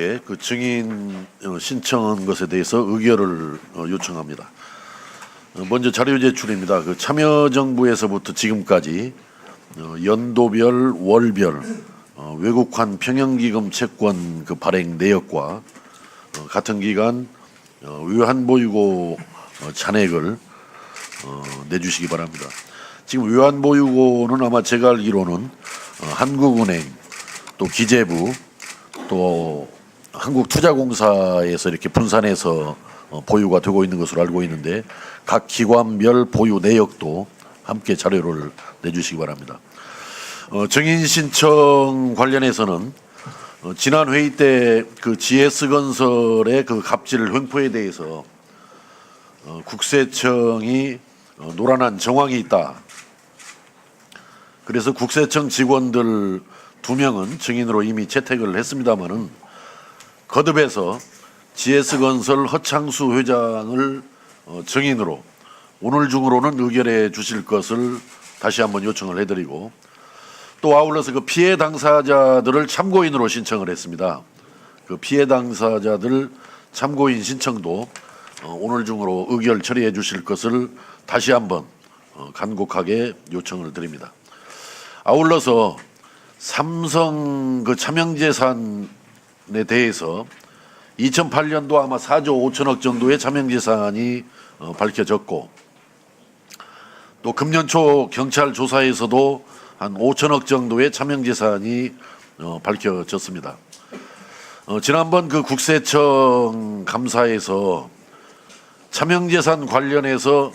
예, 그 증인 어, 신청한 것에 대해서 의결을 어, 요청합니다. 어, 먼저 자료 제출입니다. 그 참여정부에서부터 지금까지 어, 연도별, 월별 어, 외국환 평형기금 채권 그 발행 내역과 어, 같은 기간 어, 외환보유고 어, 잔액을 어, 내주시기 바랍니다. 지금 외환보유고는 아마 제가 알기로는 어, 한국은행 또 기재부 또 한국투자공사에서 이렇게 분산해서 어, 보유가 되고 있는 것으로 알고 있는데 각 기관별 보유 내역도 함께 자료를 내주시기 바랍니다. 어, 증인 신청 관련해서는 어, 지난 회의 때 그 GS 건설의 그 갑질 횡포에 대해서 어, 국세청이 어, 노란한 정황이 있다. 그래서 국세청 직원들 두 명은 증인으로 이미 채택을 했습니다마는 거듭해서 GS건설 허창수 회장을 어, 증인으로 오늘 중으로는 의결해 주실 것을 다시 한번 요청을 해드리고 또 아울러서 그 피해 당사자들을 참고인으로 신청을 했습니다. 그 피해 당사자들 참고인 신청도 어, 오늘 중으로 의결 처리해 주실 것을 다시 한번 어, 간곡하게 요청을 드립니다. 아울러서 삼성 그 차명재산에 대해서 2008년도 아마 4조 5천억 정도의 차명재산이 어, 밝혀졌고 또 금년 초 경찰 조사에서도 한 5천억 정도의 차명재산이 어, 밝혀졌습니다. 어, 지난번 그 국세청 감사에서 차명재산 관련해서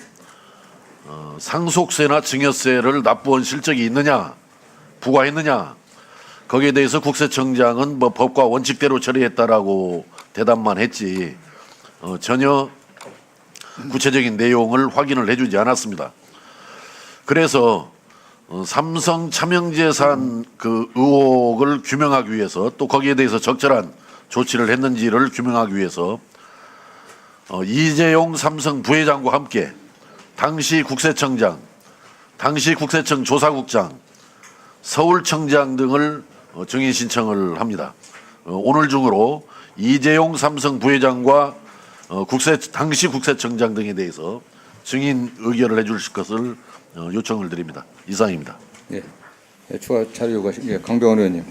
어, 상속세나 증여세를 납부한 실적이 있느냐 부과했느냐 거기에 대해서 국세청장은 뭐 법과 원칙대로 처리했다라고 대답만 했지 어, 전혀 구체적인 내용을 확인을 해주지 않았습니다. 그래서 어, 삼성 차명재산 그 의혹을 규명하기 위해서 또 거기에 대해서 적절한 조치를 했는지를 규명하기 위해서 어, 이재용 삼성 부회장과 함께 당시 국세청장, 당시 국세청 조사국장, 서울청장 등을 어, 증인 신청을 합니다. 어, 오늘 중으로 이재용 삼성 부회장과 어, 국세 당시 국세청장 등에 대해서 증인 의결을 해주실 것을 어, 요청을 드립니다. 이상입니다. 예. 예, 추가 자료 요구하신 예, 강병원 의원님.